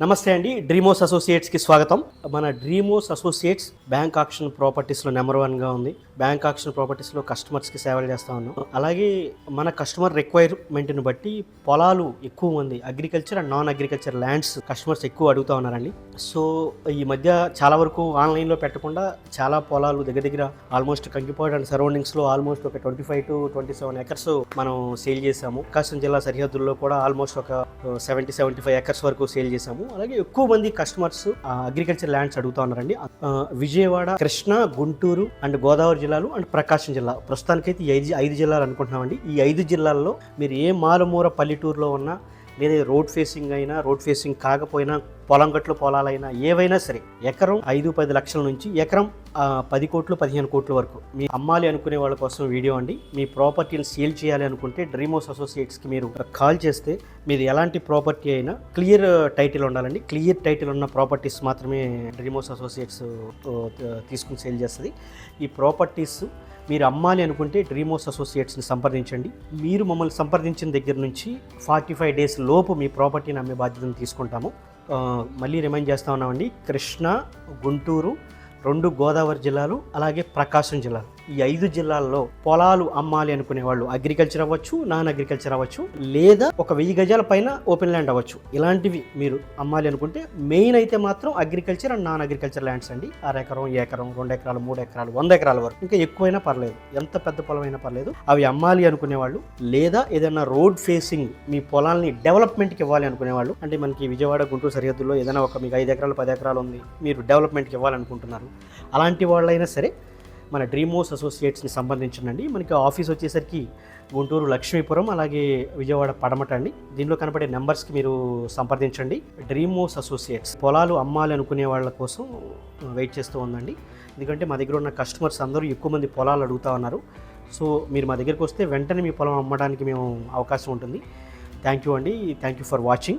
నమస్తే అండి డ్రీమోస్ అసోసియేట్స్కి స్వాగతం. మన డ్రీమోస్ అసోసియేట్స్ బ్యాంక్ ఆక్షన్ ప్రాపర్టీస్లో నెంబర్ వన్గా ఉంది. బ్యాంక్ ఆక్షన్ ప్రాపర్టీస్లో కస్టమర్స్కి సేవలు చేస్తూ ఉన్నాం. అలాగే మన కస్టమర్ రిక్వైర్మెంట్ని బట్టి పొలాలు ఎక్కువ మంది agriculture and non agriculture lands customers ఎక్కువ అడుగుతూ ఉన్నారండి. సో ఈ మధ్య చాలా వరకు ఆన్లైన్లో పెట్టకుండా చాలా పొలాలు దగ్గర దగ్గర ఆల్మోస్ట్ కంకిపాడు అండ్ సరౌండింగ్స్లో ఆల్మోస్ట్ ఒక twenty five to twenty seven acres మనం సేల్ చేసాము ప్రకాశం జిల్లా సరిహద్దుల్లో కూడా ఆల్మోస్ట్ ఒక సెవెంటీ సెవెంటీ ఫైవ్ ఎకర్స్ వరకు సేల్ చేసాము అలాగే ఎక్కువ మంది కస్టమర్స్ అగ్రికల్చర్ ల్యాండ్స్ అడుగుతా ఉన్నారండి. విజయవాడ కృష్ణా గుంటూరు అండ్ గోదావరి జిల్లాలు అండ్ ప్రకాశం జిల్లా. ప్రస్తుతానికైతే ఈ ఐదు ఐదు జిల్లాలు అనుకుంటున్నామండి. ఈ ఐదు జిల్లాల్లో మీరు ఏ మారుమూర పల్లెటూరులో ఉన్నా లేదా రోడ్ ఫేసింగ్ అయినా రోడ్ ఫేసింగ్ కాకపోయినా పొలం గట్లు పొలాలైనా ఏవైనా సరే ఎకరం ఐదు పది లక్షల నుంచి ఎకరం పది కోట్లు పదిహేను కోట్ల వరకు. మీ అమ్మాలి అనుకునే వాళ్ళ కోసం వీడియో అండి. మీ ప్రాపర్టీని సేల్ చేయాలి అనుకుంటే డ్రీమోస్ అసోసియేట్స్కి మీరు కాల్ చేస్తే మీది ఎలాంటి ప్రాపర్టీ అయినా క్లియర్ టైటిల్ ఉండాలండి. క్లియర్ టైటిల్ ఉన్న ప్రాపర్టీస్ మాత్రమే డ్రీమోస్ అసోసియేట్స్ తీసుకుని సేల్ చేస్తుంది. ఈ ప్రాపర్టీస్ మీరు అమ్మాలి అనుకుంటే డ్రీమోస్ అసోసియేట్స్ని సంప్రదించండి. మీరు మమ్మల్ని సంప్రదించిన దగ్గర నుంచి ఫార్టీ ఫైవ్ డేస్ లోపు మీ ప్రాపర్టీని అమ్మే బాధ్యతను తీసుకుంటాము. మళ్ళీ రిమైండ్ చేస్తా ఉన్నామండి. కృష్ణా గుంటూరు రెండు గోదావరి జిల్లాలు అలాగే ప్రకాశం జిల్లా ఈ ఐదు జిల్లాల్లో పొలాలు అమ్మాలి అనుకునే వాళ్ళు అగ్రికల్చర్ అవ్వచ్చు నాన్ అగ్రికల్చర్ అవ్వచ్చు లేదా ఒక వెయ్యి గజాల పైన ఓపెన్ ల్యాండ్ అవ్వచ్చు. ఇలాంటివి మీరు అమ్మాలి అనుకుంటే మెయిన్ అయితే మాత్రం agriculture and non agriculture lands అండి. అర ఎకరం ఎకరం రెండు ఎకరాలు మూడు ఎకరాలు వంద ఎకరాల వరకు. ఇంకా ఎక్కువైనా పర్లేదు. ఎంత పెద్ద పొలం అయినా పర్లేదు. అవి అమ్మాలి అనుకునే వాళ్ళు లేదా ఏదైనా రోడ్ ఫేసింగ్ మీ పొలాల్ని డెవలప్మెంట్కి ఇవ్వాలి అనుకునే వాళ్ళు అంటే మనకి విజయవాడ గుంటూరు సరిహద్దుల్లో ఏదైనా ఒక మీకు ఐదు ఎకరాలు పది ఎకరాలు ఉంది మీరు డెవలప్మెంట్కి ఇవ్వాలనుకుంటున్నారు. అలాంటి వాళ్ళైనా సరే మన డ్రీమోస్ అసోసియేట్స్ని సంబంధించినండి మనకి ఆఫీస్ వచ్చేసరికి గుంటూరు లక్ష్మీపురం అలాగే విజయవాడ పడమట అండి. దీనిలో కనపడే నెంబర్స్కి మీరు సంప్రదించండి. డ్రీమోస్ అసోసియేట్స్ పొలాలు అమ్మాలి అనుకునే వాళ్ళ కోసం వెయిట్ చేస్తూ ఉందండి. ఎందుకంటే మా దగ్గర ఉన్న కస్టమర్స్ అందరూ ఎక్కువ మంది పొలాలు అడుగుతా ఉన్నారు. సో మీరు మా దగ్గరికి వస్తే వెంటనే మీ పొలం అమ్మడానికి మేము అవకాశం ఉంటుంది. థ్యాంక్ యూ అండి. Thank you for watching.